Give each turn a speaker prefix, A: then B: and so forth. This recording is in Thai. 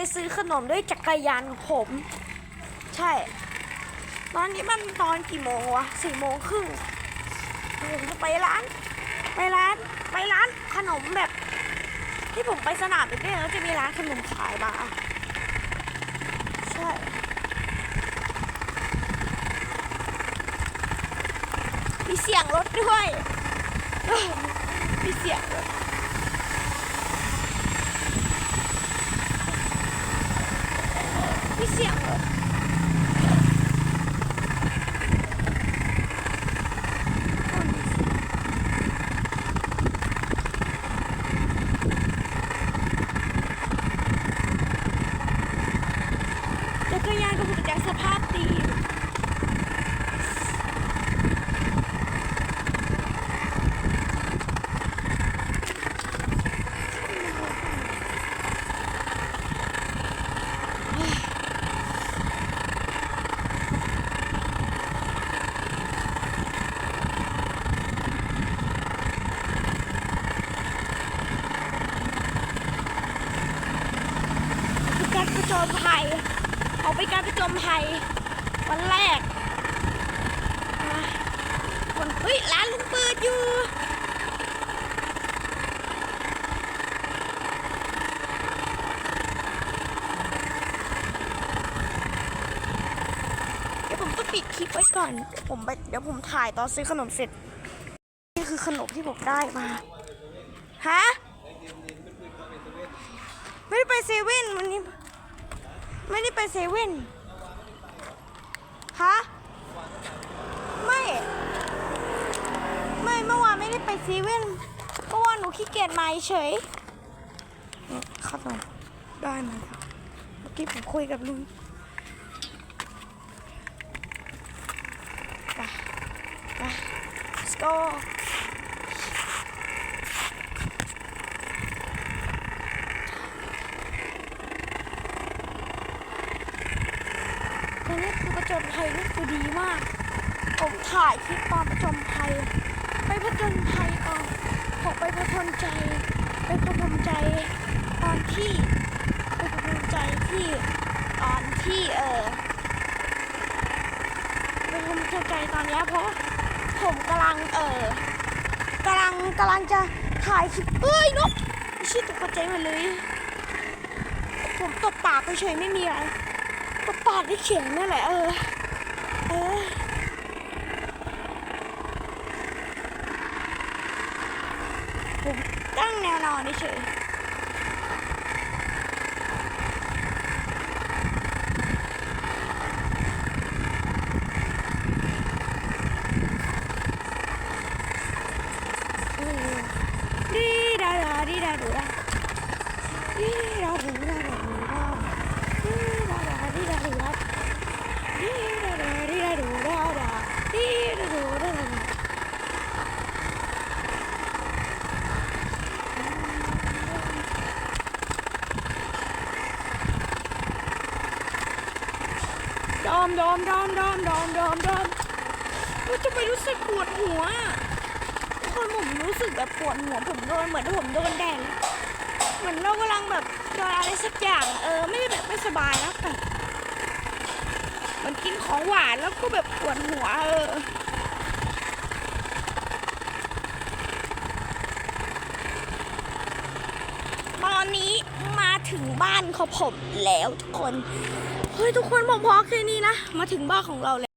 A: ไปซื้อขนมด้วยจักรยานของผม ใช่ ตอนนี้มันตอนกี่โมงวะสี่โมงครึ่งผมจะไปร้าน ไปร้าน ไปร้านขนมแบบ ที่ผมไปสนามเด็กเล่นแล้วจะมีร้านขนมขายมาใช่มีเสียงรถด้วยเออมีเสียงรถ มีเสียงรถจักรยานก็ผมจากสภาพดี จนภัยเขาไปการประจนภัยวันแรกคนเฮ้ยร้านลุงเปิดอยู่เดี๋ยวผมต้องปิดคลิปไว้ก่อน ผมไปเดี๋ยวผมถ่ายตอนซื้อขนมเสร็จ นี่คือขนมที่ผมได้มา ฮะ ไม่ได้ไปเซเว่นวันนี้ ไม่ได้ไปเซเว่นฮะไม่ ไม่เมื่อวานไม่ได้ไปเซเว่นเมื่อวานหนูขี้เกียจมาเฉยเนี่ยขนมได้มาแล้วเมื่อกี้ผมคุยกับลุงไปไป let's go อันนี้คือประจนภัยนี่คือดีมาก ผมถ่ายคลิปตอนประจนภัย ไปประจนภัยก่อนผมไปประจนใจ ไปประจนใจตอนที่ไปประจนใจที่ตอนที่เออไปประจนใจตอนนี้เพราะผมกำลังเออกำลังกำลังจะถ่ายคลิปเอ้ยนกไม่ใช่ตกใจมดเลย ผมตบปากไปเฉยไม่มีอะไร ปาดที่เขียงนั่นแหละเออ เออผมตั้งแนวนอนเฉยเออดีดาดาดีดาดูดาดีดาดูดาดูดา ดีดาดาดีดาดูดาดีดาดาดีดาดูดาดาดีดาดูดาดา ดอมดอมดอมดอมดอมดอมดอมว่าจะไปรู้สึกปวดหัวทุกคนผมรู้สึกแบบปวดหัวผมโดนเหมือนผมโดนแดดเหมือนเรากำลังแบบโดนอะไรสักอย่าง เออไม่ได้แบบไม่สบายนะแต่มันกินของหวานแล้วก็แบบปวดหัวเออ ตอนนี้มา ถึงบ้านของผมแล้วทุกคน เฮ้ย ทุกคนผมพอแค่นี้นะ มาถึงบ้านของเราแล้ว